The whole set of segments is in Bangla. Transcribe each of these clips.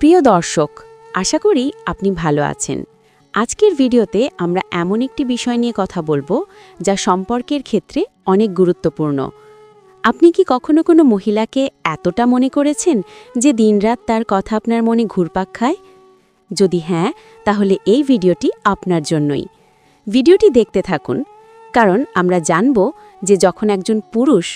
প্রিয় দর্শক, আশা করি আপনি ভালো আছেন। আজকের ভিডিওতে আমরা এমন একটি বিষয় নিয়ে কথা বলব যা সম্পর্কের ক্ষেত্রে অনেক গুরুত্বপূর্ণ। আপনি কি কখনো কোনো মহিলাকে এতটা মনে করেছেন যে দিনরাত তার কথা আপনার মনে ঘুরপাক খায়? যদি হ্যাঁ তাহলে এই ভিডিওটি আপনার জন্যই। ভিডিওটি দেখতে থাকুন, কারণ আমরা জানব যে যখন একজন পুরুষ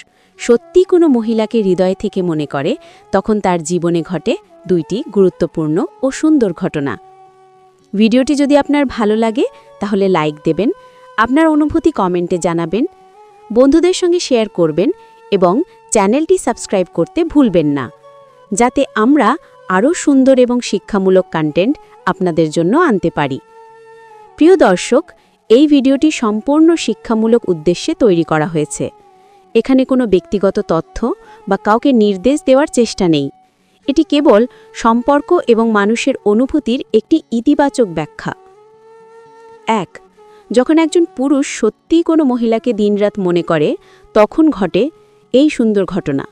সত্যি কোনো মহিলাকে হৃদয় থেকে মনে করে, তখন তার জীবনে ঘটে দুইটি গুরুত্বপূর্ণ ও সুন্দর ঘটনা। ভিডিওটি যদি আপনার ভালো লাগে, তাহলে লাইক দেবেন, আপনার অনুভূতি কমেন্টে জানাবেন, বন্ধুদের সঙ্গে শেয়ার করবেন এবং চ্যানেলটি সাবস্ক্রাইব করতে ভুলবেন না, যাতে আমরা আরও সুন্দর এবং শিক্ষামূলক কন্টেন্ট আপনাদের জন্য আনতে পারি। প্রিয় দর্শক, এই ভিডিওটি সম্পূর্ণ শিক্ষামূলক উদ্দেশ্যে তৈরি করা হয়েছে। এখানে কোনো ব্যক্তিগত তথ্য বা কাউকে নির্দেশ দেওয়ার চেষ্টা নেই। এটি কেবল সম্পর্ক এবং মানুষের অনুভূতির একটি ইতিবাচক ব্যাখ্যা। এক, যখন একজন পুরুষ সত্যিই কোনো মহিলাকে দিনরাত মনে করে, তখন ঘটে এই সুন্দর ঘটনা।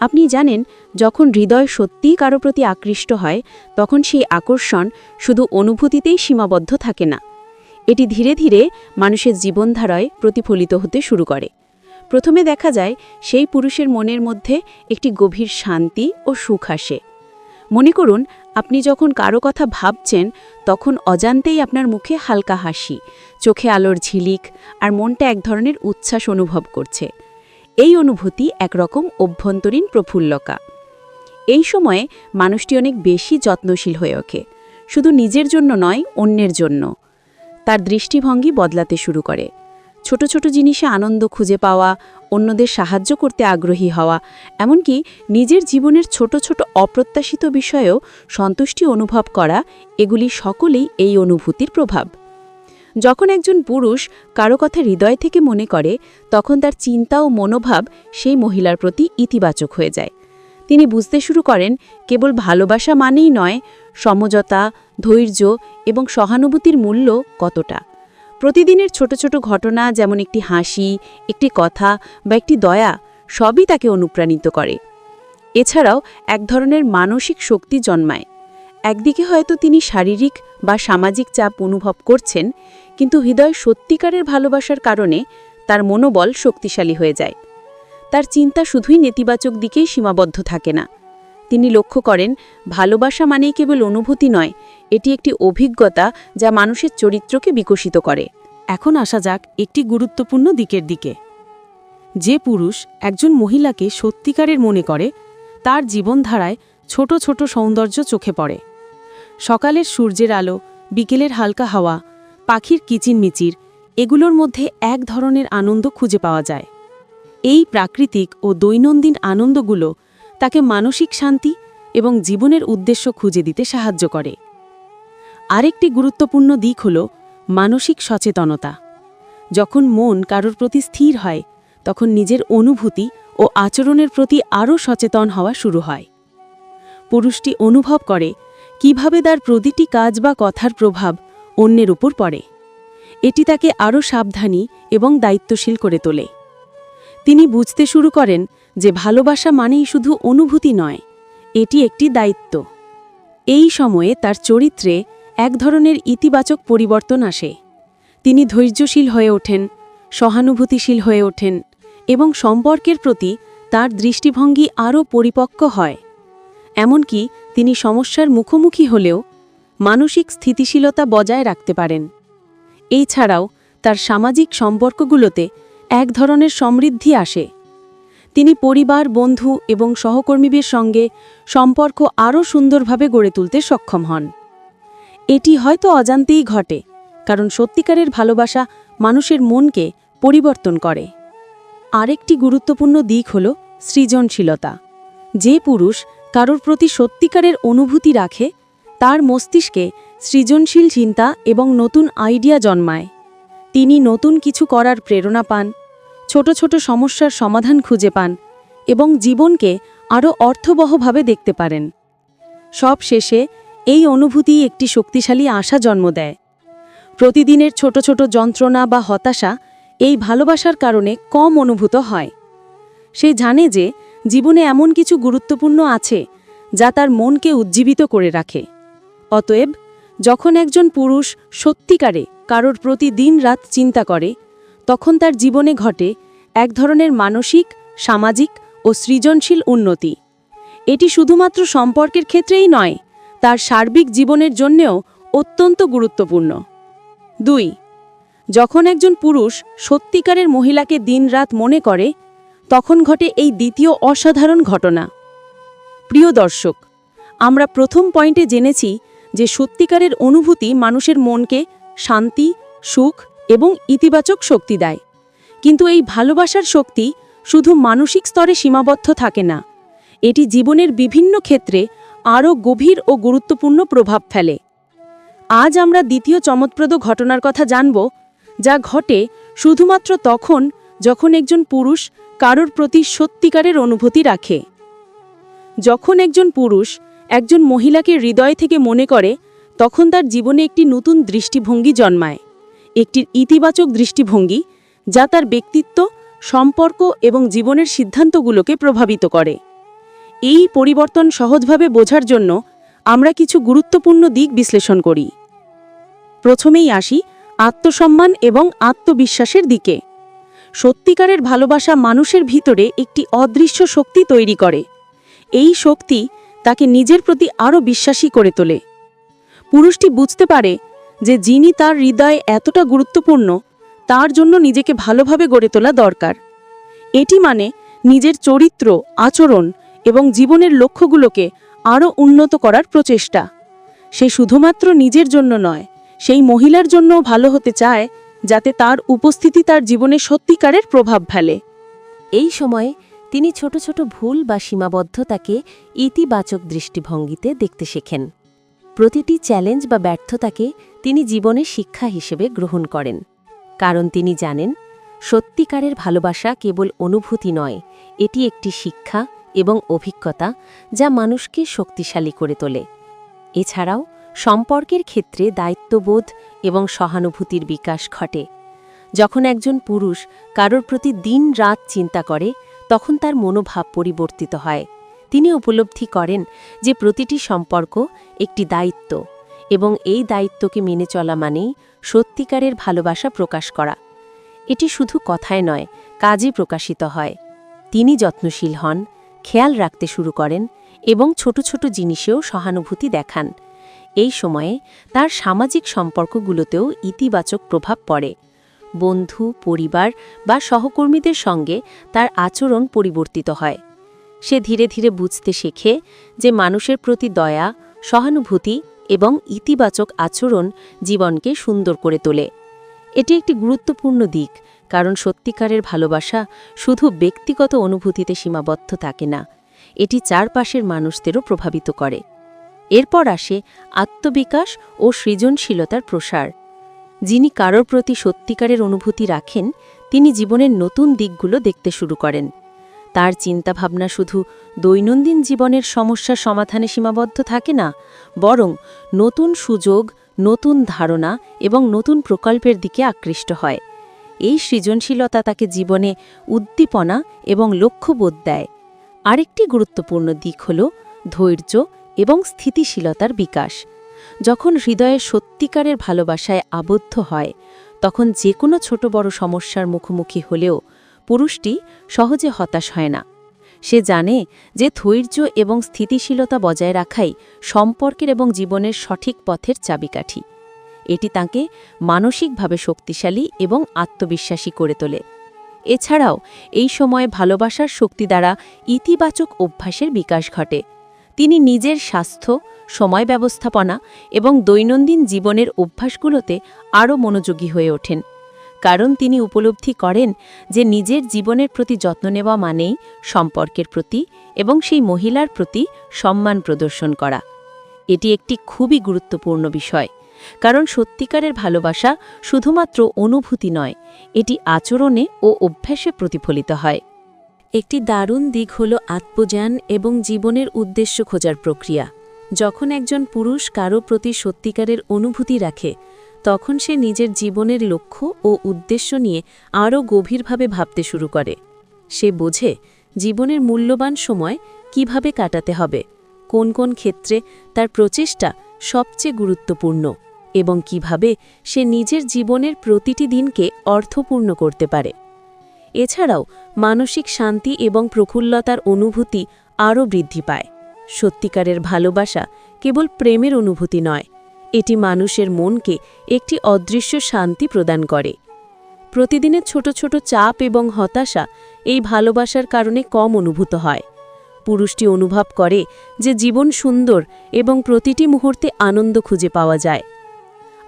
আপনি জানেন, যখন হৃদয় সত্যিই কারও প্রতি আকৃষ্ট হয়, তখন সেই আকর্ষণ শুধু অনুভূতিতেই সীমাবদ্ধ থাকে না। এটি ধীরে ধীরে মানুষের জীবনধারায় প্রতিফলিত হতে শুরু করে। প্রথমে দেখা যায় সেই পুরুষের মনের মধ্যে একটি গভীর শান্তি ও সুখ আসে। মনে করুন, আপনি যখন কারও কথা ভাবছেন, তখন অজান্তেই আপনার মুখে হালকা হাসি, চোখে আলোর ঝিলিক আর মনটা এক ধরনের উচ্ছ্বাস অনুভব করছে। এই অনুভূতি একরকম অভ্যন্তরীণ প্রফুল্লকা এই সময়ে মানুষটি অনেক বেশি যত্নশীল হয়ে ওঠে। শুধু নিজের জন্য নয়, অন্যের জন্য। তার দৃষ্টিভঙ্গি বদলাতে শুরু করে। ছোট ছোট জিনিসে আনন্দ খুঁজে পাওয়া, অন্যদের সাহায্য করতে আগ্রহী হওয়া, এমনকি নিজের জীবনের ছোট ছোট অপ্রত্যাশিত বিষয়েও সন্তুষ্টি অনুভব করা, এগুলি সকলেই এই অনুভূতির প্রভাব। যখন একজন পুরুষ কারও কথা হৃদয় থেকে মনে করে, তখন তার চিন্তা ও মনোভাব সেই মহিলার প্রতি ইতিবাচক হয়ে যায়। তিনি বুঝতে শুরু করেন, কেবল ভালোবাসা মানেই নয়, সমঝোতা, ধৈর্য এবং সহানুভূতির মূল্য কতটা। প্রতিদিনের ছোট ছোট ঘটনা যেমন একটি হাসি, একটি কথা বা একটি দয়া, সবই তাকে অনুপ্রাণিত করে। এছাড়াও এক ধরনের মানসিক শক্তি জন্মায়। একদিকে হয়তো তিনি শারীরিক বা সামাজিক চাপ অনুভব করছেন, কিন্তু হৃদয় সত্যিকারের ভালোবাসার কারণে তার মনোবল শক্তিশালী হয়ে যায়। তার চিন্তা শুধুই নেতিবাচক দিকেই সীমাবদ্ধ থাকে না। তিনি লক্ষ্য করেন, ভালোবাসা মানেই কেবল অনুভূতি নয়, এটি একটি অভিজ্ঞতা যা মানুষের চরিত্রকে বিকশিত করে। এখন আসা যাক একটি গুরুত্বপূর্ণ দিকের দিকে। যে পুরুষ একজন মহিলাকে সত্যিকারের মনে করে, তার জীবনধারায় ছোট ছোট সৌন্দর্য চোখে পড়ে। সকালের সূর্যের আলো, বিকেলের হালকা হাওয়া, পাখির কিচিরমিচির এগুলোর মধ্যে এক ধরনের আনন্দ খুঁজে পাওয়া যায়। এই প্রাকৃতিক ও দৈনন্দিন আনন্দগুলো তাকে মানসিক শান্তি এবং জীবনের উদ্দেশ্য খুঁজে দিতে সাহায্য করে। আরেকটি গুরুত্বপূর্ণ দিক হল মানসিক সচেতনতা। যখন মন কারোর প্রতি স্থির হয়, তখন নিজের অনুভূতি ও আচরণের প্রতি আরও সচেতন হওয়া শুরু হয়। পুরুষটি অনুভব করে কীভাবে তার প্রতিটি কাজ বা কথার প্রভাব অন্যের উপর পড়ে। এটি তাকে আরও সাবধানী এবং দায়িত্বশীল করে তোলে। তিনি বুঝতে শুরু করেন যে ভালোবাসা মানেই শুধু অনুভূতি নয়, এটি একটি দায়িত্ব। এই সময়ে তার চরিত্রে এক ধরনের ইতিবাচক পরিবর্তন আসে। তিনি ধৈর্যশীল হয়ে ওঠেন, সহানুভূতিশীল হয়ে ওঠেন এবং সম্পর্কের প্রতি তার দৃষ্টিভঙ্গি আরও পরিপক্ক হয়। এমনকি তিনি সমস্যার মুখোমুখি হলেও মানসিক স্থিতিশীলতা বজায় রাখতে পারেন। এই ছাড়াও তার সামাজিক সম্পর্কগুলোতে এক ধরনের সমৃদ্ধি আসে। তিনি পরিবার, বন্ধু এবং সহকর্মীদের সঙ্গে সম্পর্ক আরও সুন্দরভাবে গড়ে তুলতে সক্ষম হন। এটি হয়তো অজান্তেই ঘটে, কারণ সত্যিকারের ভালোবাসা মানুষের মনকে পরিবর্তন করে। আরেকটি গুরুত্বপূর্ণ দিক হল সৃজনশীলতা। যে পুরুষ কারোর প্রতি সত্যিকারের অনুভূতি রাখে, তার মস্তিষ্কে সৃজনশীল চিন্তা এবং নতুন আইডিয়া জন্মায়। তিনি নতুন কিছু করার প্রেরণা পান ছোট ছোট সমস্যার সমাধান খুঁজে পান এবং জীবনকে আরও অর্থবহভাবে দেখতে পারেন। সব শেষে এই অনুভূতি একটি শক্তিশালী আশা জন্ম দেয়। প্রতিদিনের ছোট ছোট যন্ত্রণা বা হতাশা এই ভালোবাসার কারণে কম অনুভূত হয়। সে জানে যে জীবনে এমন কিছু গুরুত্বপূর্ণ আছে যা তার মনকে উজ্জীবিত করে রাখে। অতএব যখন একজন পুরুষ সত্যিকারে কারোর প্রতি দিন রাত চিন্তা করে তখন তার জীবনে ঘটে এক ধরনের মানসিক, সামাজিক ও সৃজনশীল উন্নতি। এটি শুধুমাত্র সম্পর্কের ক্ষেত্রেই নয়, তার সার্বিক জীবনের জন্যেও অত্যন্ত গুরুত্বপূর্ণ। দুই, যখন একজন পুরুষ সত্যিকারের মহিলাকে দিনরাত মনে করে, তখন ঘটে এই দ্বিতীয় অসাধারণ ঘটনা। প্রিয় দর্শক, আমরা প্রথম পয়েন্টে জেনেছি যে সত্যিকারের অনুভূতি মানুষের মনকে শান্তি, সুখ এবং ইতিবাচক শক্তি দেয়। কিন্তু এই ভালোবাসার শক্তি শুধু মানসিক স্তরে সীমাবদ্ধ থাকে না। এটি জীবনের বিভিন্ন ক্ষেত্রে আরও গভীর ও গুরুত্বপূর্ণ প্রভাব ফেলে। আজ আমরা দ্বিতীয় চমৎপ্রদ ঘটনার কথা জানব, যা ঘটে শুধুমাত্র তখন যখন একজন পুরুষ কারোর প্রতি সত্যিকারের অনুভূতি রাখে। যখন একজন পুরুষ একজন মহিলাকে হৃদয় থেকে মনে করে, তখন তার জীবনে একটি নতুন দৃষ্টিভঙ্গি জন্মায়। একটি ইতিবাচক দৃষ্টিভঙ্গি যা তার ব্যক্তিত্ব, সম্পর্ক এবং জীবনের সিদ্ধান্তগুলোকে প্রভাবিত করে। এই পরিবর্তন সহজভাবে বোঝার জন্য আমরা কিছু গুরুত্বপূর্ণ দিক বিশ্লেষণ করি। প্রথমেই আসি আত্মসম্মান এবং আত্মবিশ্বাসের দিকে। সত্যিকারের ভালোবাসা মানুষের ভিতরে একটি অদৃশ্য শক্তি তৈরি করে। এই শক্তি তাকে নিজের প্রতি আরও বিশ্বাসী করে তোলে। পুরুষটি বুঝতে পারে যে যিনি তার হৃদয়ে এতটা গুরুত্বপূর্ণ, তার জন্য নিজেকে ভালোভাবে গড়ে তোলা দরকার। এটি মানে নিজের চরিত্র, আচরণ এবং জীবনের লক্ষ্যগুলোকে আরও উন্নত করার প্রচেষ্টা। সে শুধুমাত্র নিজের জন্য নয়, সেই মহিলার জন্যও ভালো হতে চায়, যাতে তার উপস্থিতি তার জীবনে সত্যিকারের প্রভাব ফেলে। এই সময়ে তিনি ছোট ছোট ভুল বা সীমাবদ্ধতাকে ইতিবাচক দৃষ্টিভঙ্গিতে দেখতে শেখেন। প্রতিটি চ্যালেঞ্জ বা ব্যর্থতাকে তিনি জীবনের শিক্ষা হিসেবে গ্রহণ করেন। কারণ তিনি জানেন, সত্যিকারের ভালোবাসা কেবল অনুভূতি নয়, এটি একটি শিক্ষা এবং অভিজ্ঞতা যা মানুষকে শক্তিশালী করে তোলে। এছাড়াও, সম্পর্কের ক্ষেত্রে দায়িত্ববোধ এবং সহানুভূতির বিকাশ ঘটে। যখন একজন পুরুষ কারোর প্রতি দিন রাত চিন্তা করে, তখন তার মনোভাব পরিবর্তিত হয়। তিনি উপলব্ধি করেন যে প্রতিটি সম্পর্ক একটি দায়িত্ব এবং এই দায়িত্বকে মেনে চলা মানেই সত্যিকারের ভালোবাসা প্রকাশ করা। এটি শুধু কথায় নয়, কাজে প্রকাশিত হয়। তিনি যত্নশীল হন, খেয়াল রাখতে শুরু করেন এবং ছোট ছোট জিনিসেও সহানুভূতি দেখান। এই সময়ে তার সামাজিক সম্পর্কগুলোতেও ইতিবাচক প্রভাব পড়ে। বন্ধু, পরিবার বা সহকর্মীদের সঙ্গে তার আচরণ পরিবর্তিত হয়। সে ধীরে ধীরে বুঝতে শেখে যে মানুষের প্রতি দয়া, সহানুভূতি এবং ইতিবাচক আচরণ জীবনকে সুন্দর করে তোলে। এটি একটি গুরুত্বপূর্ণ দিক, কারণ সত্যিকারের ভালোবাসা শুধু ব্যক্তিগত অনুভূতিতে সীমাবদ্ধ থাকে না, এটি চারপাশের মানুষদেরও প্রভাবিত করে। এরপর আসে আত্মবিকাশ ও সৃজনশীলতার প্রসার। যিনি কারোর প্রতি সত্যিকারের অনুভূতি রাখেন, তিনি জীবনের নতুন দিকগুলো দেখতে শুরু করেন। তার চিন্তাভাবনা শুধু দৈনন্দিন জীবনের সমস্যার সমাধানে সীমাবদ্ধ থাকে না, বরং নতুন সুযোগ, নতুন ধারণা এবং নতুন প্রকল্পের দিকে আকৃষ্ট হয়। এই সৃজনশীলতা তাকে জীবনে উদ্দীপনা এবং লক্ষ্যবোধ দেয়। আরেকটি গুরুত্বপূর্ণ দিক হল ধৈর্য এবং স্থিতিশীলতার বিকাশ। যখন হৃদয়ে সত্যিকারের ভালোবাসায় আবদ্ধ হয়, তখন যে কোনো ছোট বড় সমস্যার মুখোমুখি হলেও পুরুষটি সহজে হতাশ হয় না। সে জানে যে ধৈর্য এবং স্থিতিশীলতা বজায় রাখাই সম্পর্কের এবং জীবনের সঠিক পথের চাবিকাঠি। এটি তাকে মানসিকভাবে শক্তিশালী এবং আত্মবিশ্বাসী করে তোলে। এছাড়াও এই সময়ে ভালোবাসার শক্তি দ্বারা ইতিবাচক অভ্যাসের বিকাশ ঘটে। তিনি নিজের স্বাস্থ্য, সময় ব্যবস্থাপনা এবং দৈনন্দিন জীবনের অভ্যাসগুলোতে আরও মনোযোগী হয়ে ওঠেন। কারণ তিনি উপলব্ধি করেন যে নিজের জীবনের প্রতি যত্ন নেওয়া মানেই সম্পর্কের প্রতি এবং সেই মহিলার প্রতি সম্মান প্রদর্শন করা। এটি একটি খুবই গুরুত্বপূর্ণ বিষয়, কারণ সত্যিকারের ভালোবাসা শুধুমাত্র অনুভূতি নয়, এটি আচরণে ও অভ্যাসে প্রতিফলিত হয়। একটি দারুণ দিক হল আত্মজ্ঞান এবং জীবনের উদ্দেশ্য খোঁজার প্রক্রিয়া। যখন একজন পুরুষ কারও প্রতি সত্যিকারের অনুভূতি রাখে তখন সে নিজের জীবনের লক্ষ্য ও উদ্দেশ্য নিয়ে আরও গভীরভাবে ভাবতে শুরু করে। সে বোঝে, জীবনের মূল্যবান সময় কীভাবে কাটাতে হবে, কোন কোন ক্ষেত্রে তার প্রচেষ্টা সবচেয়ে গুরুত্বপূর্ণ এবং কীভাবে সে নিজের জীবনের প্রতিটি দিনকে অর্থপূর্ণ করতে পারে। এছাড়াও, মানসিক শান্তি এবং প্রফুল্লতার অনুভূতি আরও বৃদ্ধি পায়। সত্যিকারের ভালোবাসা কেবল প্রেমের অনুভূতি নয় এটি মানুষের মনকে একটি অদৃশ্য শান্তি প্রদান করে। প্রতিদিনের ছোট ছোট চাপ এবং হতাশা এই ভালোবাসার কারণে কম অনুভূত হয়। পুরুষটি অনুভব করে যে জীবন সুন্দর এবং প্রতিটি মুহূর্তে আনন্দ খুঁজে পাওয়া যায়।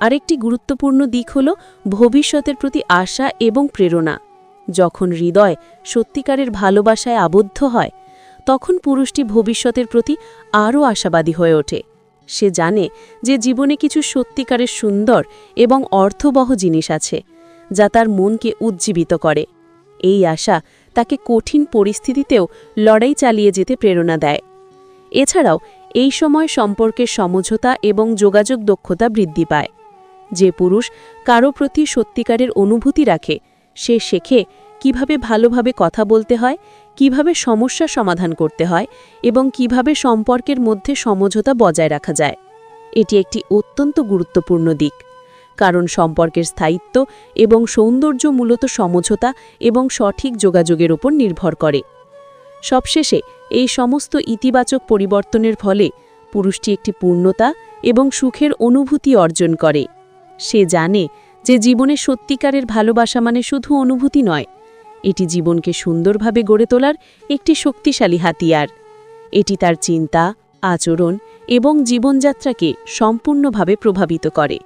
আরেকটি গুরুত্বপূর্ণ দিক হল ভবিষ্যতের প্রতি আশা এবং প্রেরণা। যখন হৃদয় সত্যিকারের ভালোবাসায় আবদ্ধ হয়, তখন পুরুষটি ভবিষ্যতের প্রতি আরও আশাবাদী হয়ে ওঠে। সে জানে যে জীবনে কিছু সত্যিকারের সুন্দর এবং অর্থবহ জিনিস আছে, যা তার মনকে উজ্জীবিত করে। এই আশা তাকে কঠিন পরিস্থিতিতেও লড়াই চালিয়ে যেতে প্রেরণা দেয়। এছাড়াও, এই সময় সম্পর্কের সমঝোতা এবং যোগাযোগ দক্ষতা বৃদ্ধি পায়। যে পুরুষ কারও প্রতি সত্যিকারের অনুভূতি রাখে, সে শেখে কীভাবে ভালোভাবে কথা বলতে হয়, কীভাবে সমস্যা সমাধান করতে হয় এবং কীভাবে সম্পর্কের মধ্যে সমঝোতা বজায় রাখা যায়। এটি একটি অত্যন্ত গুরুত্বপূর্ণ দিক, কারণ সম্পর্কের স্থায়িত্ব এবং সৌন্দর্য মূলত সমঝোতা এবং সঠিক যোগাযোগের উপর নির্ভর করে। সবশেষে, এই সমস্ত ইতিবাচক পরিবর্তনের ফলে পুরুষটি একটি পূর্ণতা এবং সুখের অনুভূতি অর্জন করে। সে জানে যে জীবনে সত্যিকারের ভালোবাসা মানে শুধু অনুভূতি নয় এটি জীবনকে সুন্দরভাবে গড়ে তোলার একটি শক্তিশালী হাতিয়ার। এটি তার চিন্তা, আচরণ এবং জীবনযাত্রাকে সম্পূর্ণভাবে প্রভাবিত করে।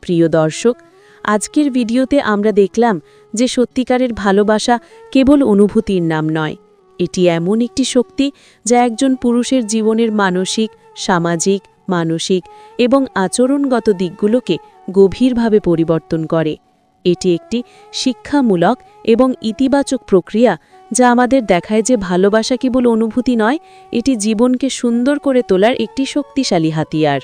প্রিয় দর্শক, আজকের ভিডিওতে আমরা দেখলাম যে সত্যিকারের ভালোবাসা কেবল অনুভূতির নাম নয়। এটি এমন একটি শক্তি যা একজন পুরুষের জীবনের মানসিক, সামাজিক, মানসিক এবং আচরণগত দিকগুলোকে গভীরভাবে পরিবর্তন করে। এটি একটি শিক্ষামূলক এবং ইতিবাচক প্রক্রিয়া যা আমাদের দেখায় যে ভালোবাসা কেবল অনুভূতি নয়, এটি জীবনকে সুন্দর করে তোলার একটি শক্তিশালী হাতিয়ার।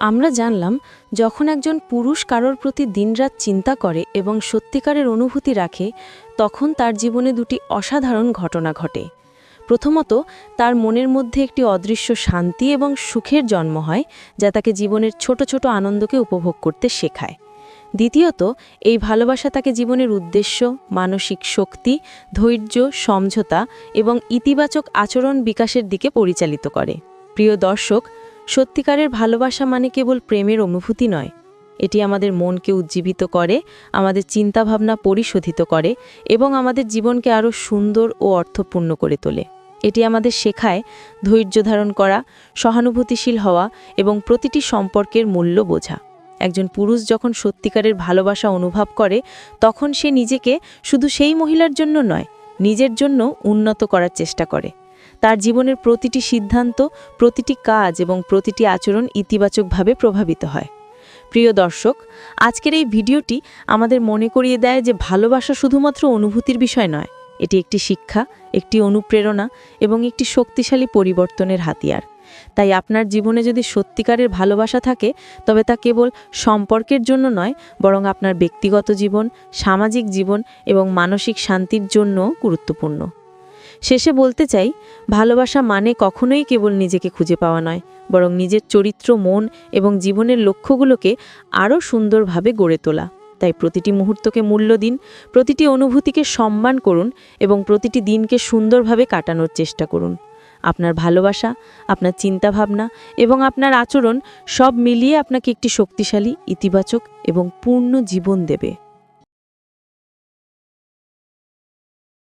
আমরা জানলাম, যখন একজন পুরুষ কারোর প্রতি দিনরাত চিন্তা করে এবং সত্যিকারের অনুভূতি রাখে, তখন তার জীবনে দুটি অসাধারণ ঘটনা ঘটে। প্রথমত, তার মনের মধ্যে একটি অদৃশ্য শান্তি এবং সুখের জন্ম হয়, যা তাকে জীবনের ছোট ছোট আনন্দকে উপভোগ করতে শেখায়। দ্বিতীয়ত, এই ভালোবাসা তাকে জীবনের উদ্দেশ্য, মানসিক শক্তি, ধৈর্য, সমঝোতা এবং ইতিবাচক আচরণ বিকাশের দিকে পরিচালিত করে। প্রিয় দর্শক, সত্যিকারের ভালোবাসা মানে কেবল প্রেমের অনুভূতি নয়। এটি আমাদের মনকে উজ্জীবিত করে, আমাদের চিন্তাভাবনা পরিশোধিত করে এবং আমাদের জীবনকে আরও সুন্দর ও অর্থপূর্ণ করে তোলে। এটি আমাদের শেখায় ধৈর্য ধারণ করা, সহানুভূতিশীল হওয়া এবং প্রতিটি সম্পর্কের মূল্য বোঝা। একজন পুরুষ যখন সত্যিকারের ভালোবাসা অনুভব করে, তখন সে নিজেকে শুধু সেই মহিলার জন্য নয়, নিজের জন্য উন্নত করার চেষ্টা করে। তার জীবনের প্রতিটি সিদ্ধান্ত, প্রতিটি কাজ এবং প্রতিটি আচরণ ইতিবাচকভাবে প্রভাবিত হয়। প্রিয় দর্শক, আজকের এই ভিডিওটি আমাদের মনে করিয়ে দেয় যে ভালোবাসা শুধুমাত্র অনুভূতির বিষয় নয়, এটি একটি শিক্ষা, একটি অনুপ্রেরণা এবং একটি শক্তিশালী পরিবর্তনের হাতিয়ার। তাই আপনার জীবনে যদি সত্যিকারের ভালোবাসা থাকে, তবে তা কেবল সম্পর্কের জন্য নয়, বরং আপনার ব্যক্তিগত জীবন, সামাজিক জীবন এবং মানসিক শান্তির জন্য গুরুত্বপূর্ণ। শেষে বলতে চাই, ভালোবাসা মানে কখনোই কেবল নিজেকে খুঁজে পাওয়া নয়, বরং নিজের চরিত্র, মন এবং জীবনের লক্ষ্যগুলোকে আরও সুন্দরভাবে গড়ে তোলা। তাই প্রতিটি মুহূর্তকে মূল্য দিন, প্রতিটি অনুভূতিকে সম্মান করুন এবং প্রতিটি দিনকে সুন্দরভাবে কাটানোর চেষ্টা করুন। আপনার ভালোবাসা, আপনার চিন্তাভাবনা এবং আপনার আচরণ সব মিলিয়ে আপনাকে একটি শক্তিশালী, ইতিবাচক এবং পূর্ণ জীবন দেবে।